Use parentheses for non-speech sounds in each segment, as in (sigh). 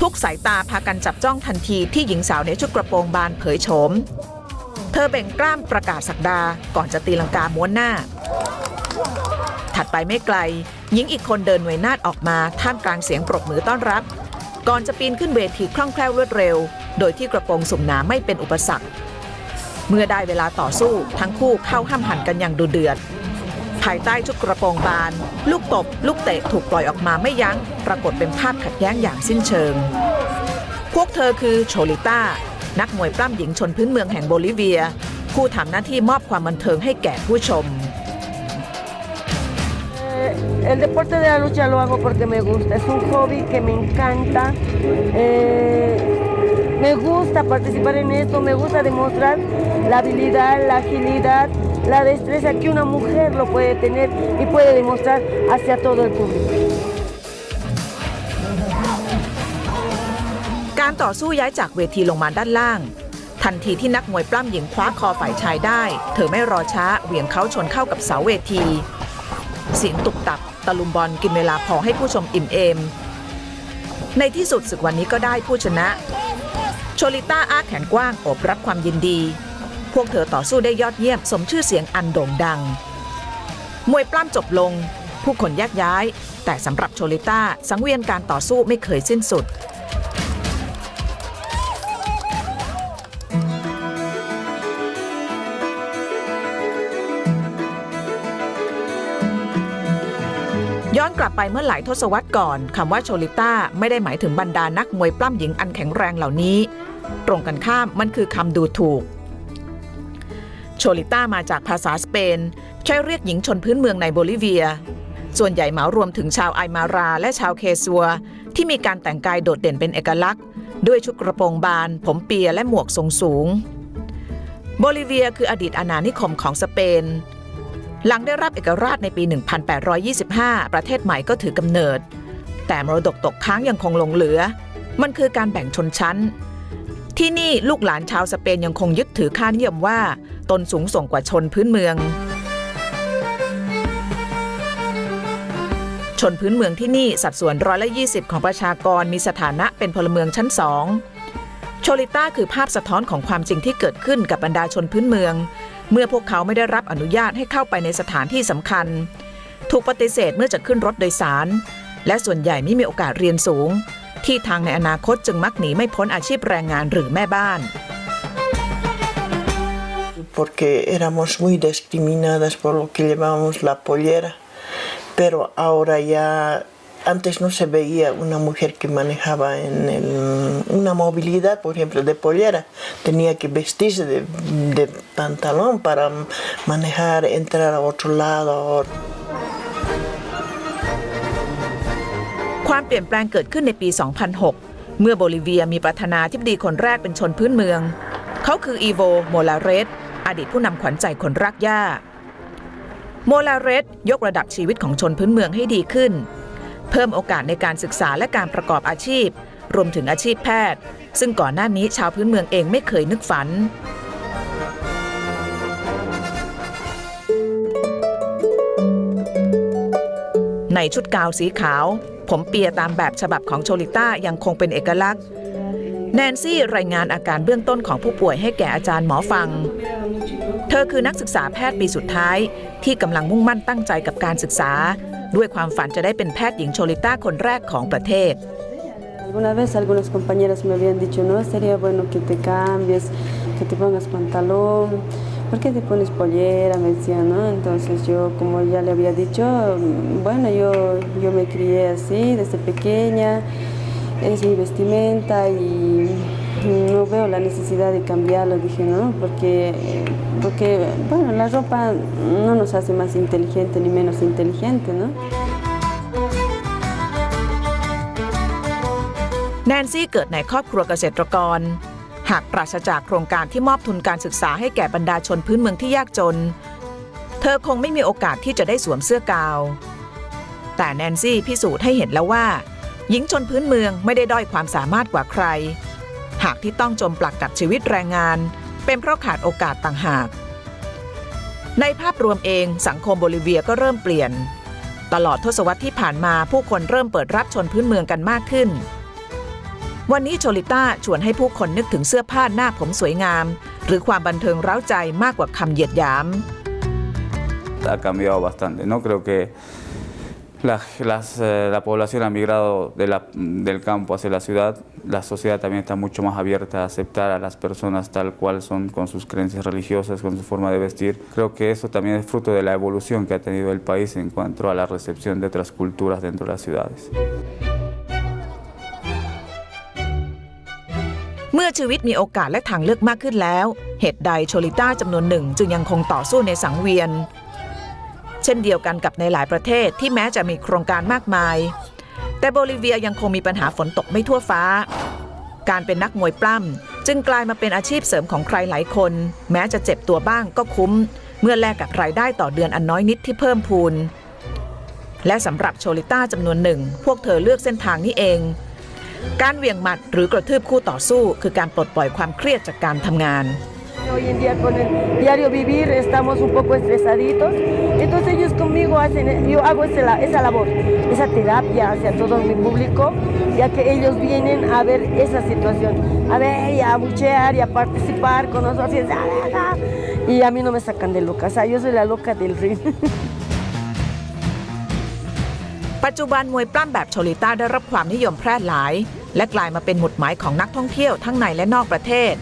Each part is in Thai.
ทุกสายตาพากันจับจ้องทันทีที่หญิงสาวในชุดกระโปรงบานเผยโฉม เธอเบ่งกล้ามประกาศสักดา ก่อนจะตีลังกาม้วนหน้า ถัดไปไม่ไกล หญิงอีกคนเดินหน่วยนาดออกมาท่ามกลางเสียงปรบมือต้อนรับ ก่อนจะปีนขึ้นเวทีคล่องแคล่วรวดเร็ว โดยที่กระโปรงสุ่มหนาไม่เป็นอุปสรรค เมื่อได้เวลาต่อสู้ทั้งคู่เข้าห้ามหันกันอย่างดุเดือด ภายใต้ชุดกระโปรงบาน ลูกตบ ลูกเตะถูกปล่อยออกมาไม่ยัง้ง ปรากฏเป็นภาพขัดแย้งอย่างสิ้นเชิง พวกเธอคือโชลิต้า นักมวยปล้ำหญิงชนพื้นเมืองแห่งโบลิเวีย ผู้ทำหน้าที่มอบความบันเทิงให้แก่ผู้ชม Eh, El deporte de la lucha lo hago porque me gusta, es un hobby que me encanta. eh, me gusta participar en esto, me gusta demostrar la habilidad, la agilidad, la destreza que una mujer lo puede tener y puede demostrar hacia todo el público. การต่อสู้ย้ายจากเวทีลงมาด้านล่าง ทันทีที่นักมวยปล้ำหญิงคว้าคอฝ่ายชายได้ เธอไม่รอช้าเหวี่ยงเขาชนเข้ากับเสาเวที เสียงตุกตับตะลุมบอลกินเวลาพอให้ผู้ชมอิ่มเอม ในที่สุดศึกวันนี้ก็ได้ผู้ชนะ โชลิต้าอ้าแขนกว้างโอบรับความยินดี พวกเธอต่อสู้ได้ยอดเยี่ยมสมชื่อเสียงอันโด่งดัง มวยปล้ำจบลง ผู้คนแยกย้าย แต่สำหรับโชลิต้าสังเวียนการต่อสู้ไม่เคยสิ้นสุดย้อนกลับไปเมื่อหลายทศวรรษก่อนคำว่าโชลิต้าไม่ได้หมายถึงบรรดานักมวยปล้ำหญิงอันแข็งแรงเหล่านี้ ตรงกันข้ามมันคือคำดูถูก โชลิต้ามาจากภาษาสเปน ใช้เรียกหญิงชนพื้นเมืองในโบลิเวีย ส่วนใหญ่เหมารวมถึงชาวไอมาราและชาวเคซัว ที่มีการแต่งกายโดดเด่นเป็นเอกลักษณ์ ด้วยชุดกระโปรงบาน ผมเปียและหมวกทรงสูง โบลิเวียคืออดีตอาณานิคมของสเปน หลังได้รับเอกราชในปี 1825 ประเทศใหม่ก็ถือกำเนิด แต่มรดกตกค้างยังคงหลงเหลือ มันคือการแบ่งชนชั้น ที่นี่ลูกหลานชาวสเปนยังคงยึดถือค่านิยมว่าตนสูงส่งกว่าชนพื้นเมือง ชนพื้นเมืองที่นี่สัดส่วนร้อยละ20 ของประชากรมีสถานะเป็นพลเมืองชั้นสองโชลิต้าคือภาพสะท้อนของความจริงที่เกิดขึ้นกับบรรดาชนพื้นเมือง เมื่อพวกเขาไม่ได้รับอนุญาตให้เข้าไปในสถานที่สำคัญ ถูกปฏิเสธเมื่อจะขึ้นรถโดยสาร และส่วนใหญ่ไม่มีโอกาสเรียนสูง ที่ทางในอนาคตจึงมักหนีไม่พ้นอาชีพแรงงานหรือแม่บ้าน porque éramos muy discriminadas por lo que llevábamos la pollera, pero ahora ya antes no se veía una mujer que manejaba en el- una movilidad, por ejemplo, de pollera, tenía que vestirse de, de pantalón para manejar, entrar a otro lado. ความเปลี่ยนแปลงเกิดขึ้นในปี 2006 เมื่อโบลิเวียมีประธานาธิบดีคนแรกเป็นชนพื้นเมือง เขาคืออีโว โมลาเรสอดีตผู้นำขวัญใจคนรักหญ้าโมลาเรสยกระดับชีวิตของชนพื้นเมืองให้ดีขึ้น เพิ่มโอกาสในการศึกษาและการประกอบอาชีพ รวมถึงอาชีพแพทย์ ซึ่งก่อนหน้านี้ชาวพื้นเมืองเองไม่เคยนึกฝัน ในชุดกาวสีขาว ผมเปียตามแบบฉบับของโชลิต้ายังคงเป็นเอกลักษณ์ แนนซี่รายงานอาการเบื้องต้นของผู้ป่วยให้แก่อาจารย์หมอฟัง เธอคือนักศึกษาแพทย์ปีสุดท้าย ที่กำลังมุ่งมั่นตั้งใจกับการศึกษา ด้วยความฝันจะได้เป็นแพทย์หญิงโชลิต้าคนแรกของประเทศ Alguna vez algunas compañeras me habían dicho, no, sería bueno que te cambies, que te pongas pantalón, ¿por qué te pones pollera? Me decían, ¿no? Entonces yo, como ya le había dicho, bueno, yo, yo me crié así desde pequeña, es mi vestimenta y no veo la necesidad de cambiarlo, dije, ¿no? Porque, porque, bueno, la ropa no nos hace más inteligente ni menos inteligente, ¿no? แนนซี่เกิดในครอบครัวเกษตรกร หากปราศจากโครงการที่มอบทุนการศึกษาให้แก่บรรดาชนพื้นเมืองที่ยากจน เธอคงไม่มีโอกาสที่จะได้สวมเสื้อกาว แต่แนนซี่พิสูจน์ให้เห็นแล้วว่า หญิงชนพื้นเมืองไม่ได้ด้อยความสามารถกว่าใคร หากที่ต้องจมปลักกับชีวิตแรงงาน เป็นเพราะขาดโอกาสต่างหาก ในภาพรวมเองสังคมโบลิเวียก็เริ่มเปลี่ยน ตลอดทศวรรษที่ผ่านมาผู้คนเริ่มเปิดรับชนพื้นเมืองกันมากขึ้น วันนี้โชลิต้าชวนให้ผู้คนนึกถึงเสื้อผ้าหน้าผมสวยงาม หรือความบันเทิงเร้าใจมากกว่าคำเหยียดหยาม ha cambiado bastante. No creo que la, las, eh, la población ha migrado de la- del campo hacia la ciudad. La sociedad también está mucho más abierta a aceptar a las personas tal cual son, con sus creencias religiosas, con su forma de vestir. Creo que eso también es fruto de la evolución que ha tenido el país en cuanto a la recepción de otras culturas dentro de las ciudades. เมื่อชีวิตมีโอกาสและทางเลือกมากขึ้นแล้ว เหตุใดโชลิต้าจำนวนหนึ่งจึงยังคงต่อสู้ในสังเวียน เช่นเดียวกันกับในหลายประเทศที่แม้จะมีโครงการมากมาย แต่โบลิเวียยังคงมีปัญหาฝนตกไม่ทั่วฟ้า การเป็นนักมวยปล้ำจึงกลายมาเป็นอาชีพเสริมของใครหลายคน แม้จะเจ็บตัวบ้างก็คุ้ม เมื่อแลกกับรายได้ต่อเดือนอันน้อยนิดที่เพิ่มพูนและสำหรับโชลิต้าจำนวนหนึ่ง พวกเธอเลือกเส้นทางนี้เอง การเหวี่ยงหมัดหรือกระทืบคู่ต่อสู้ คือการปลดปล่อยความเครียดจากการทำงาน Hoy en día con el diario vivir estamos un poco estresaditos, entonces ellos conmigo hacen, yo hago esa, la- esa labor, esa terapia hacia todo mi público, ya que ellos vienen a ver esa situación, a ver y a buchear y a participar con nosotros y, "Ah, ah, ah", y a mí no me sacan de loca, o sea, yo soy la loca del ring. (laughs) ปัจจุบันมวยปล้ำแบบโชลิต้าได้รับความนิยมแพร่หลาย และกลายมาเป็นหมุดหมายของนักท่องเที่ยวทั้งในและนอกประเทศ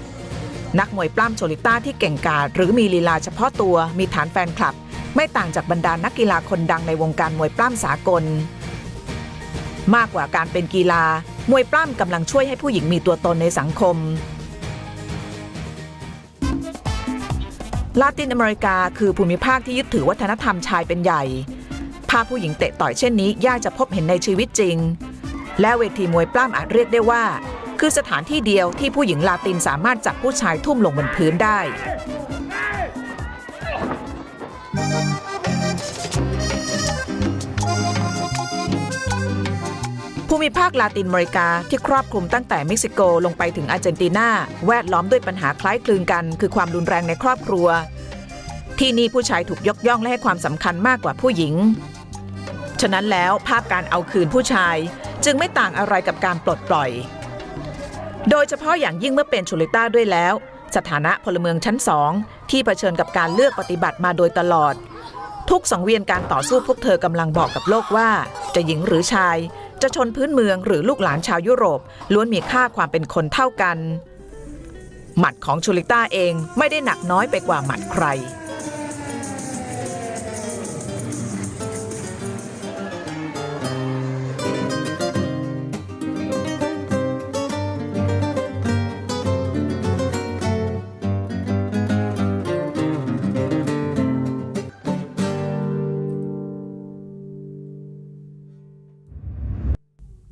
นักมวยปล้ำโชลิต้าที่เก่งกาจหรือมีลีลาเฉพาะตัวมีฐานแฟนคลับ ไม่ต่างจากบรรดานักกีฬาคนดังในวงการมวยปล้ำสากล มากกว่าการเป็นกีฬามวยปล้ำกำลังช่วยให้ผู้หญิงมีตัวตนในสังคมลาตินอเมริกาคือภูมิภาคที่ยึดถือวัฒนธรรมชายเป็นใหญ่ ภาพผู้หญิงเตะต่อยเช่นนี้ยากจะพบเห็นในชีวิตจริง และเวทีมวยปล้ำอาจเรียกได้ว่า คือสถานที่เดียวที่ผู้หญิงลาตินสามารถจับผู้ชายทุ่มลงบนพื้นได้ภูมิภาคลาตินอเมริกาที่ครอบคลุมตั้งแต่เม็กซิโกลงไปถึงอาร์เจนตินาแวดล้อมด้วยปัญหาคล้ายคลึงกัน คือความรุนแรงในครอบครัว ที่นี่ผู้ชายถูกยกย่องและให้ความสำคัญมากกว่าผู้หญิง ฉะนั้นแล้วภาพการเอาคืนผู้ชายจึงไม่ต่างอะไรกับการปลดปล่อย โดยเฉพาะอย่างยิ่งเมื่อเป็นชูลิต้าด้วยแล้ว สถานะพลเมืองชั้นสองที่เผชิญกับการเลือกปฏิบัติมาโดยตลอด ทุกสังเวียนการต่อสู้พวกเธอกำลังบอกกับโลกว่า จะหญิงหรือชาย จะชนพื้นเมืองหรือลูกหลานชาวยุโรป ล้วนมีค่าความเป็นคนเท่ากัน หมัดของชูลิต้าเองไม่ได้หนักน้อยไปกว่าหมัดใคร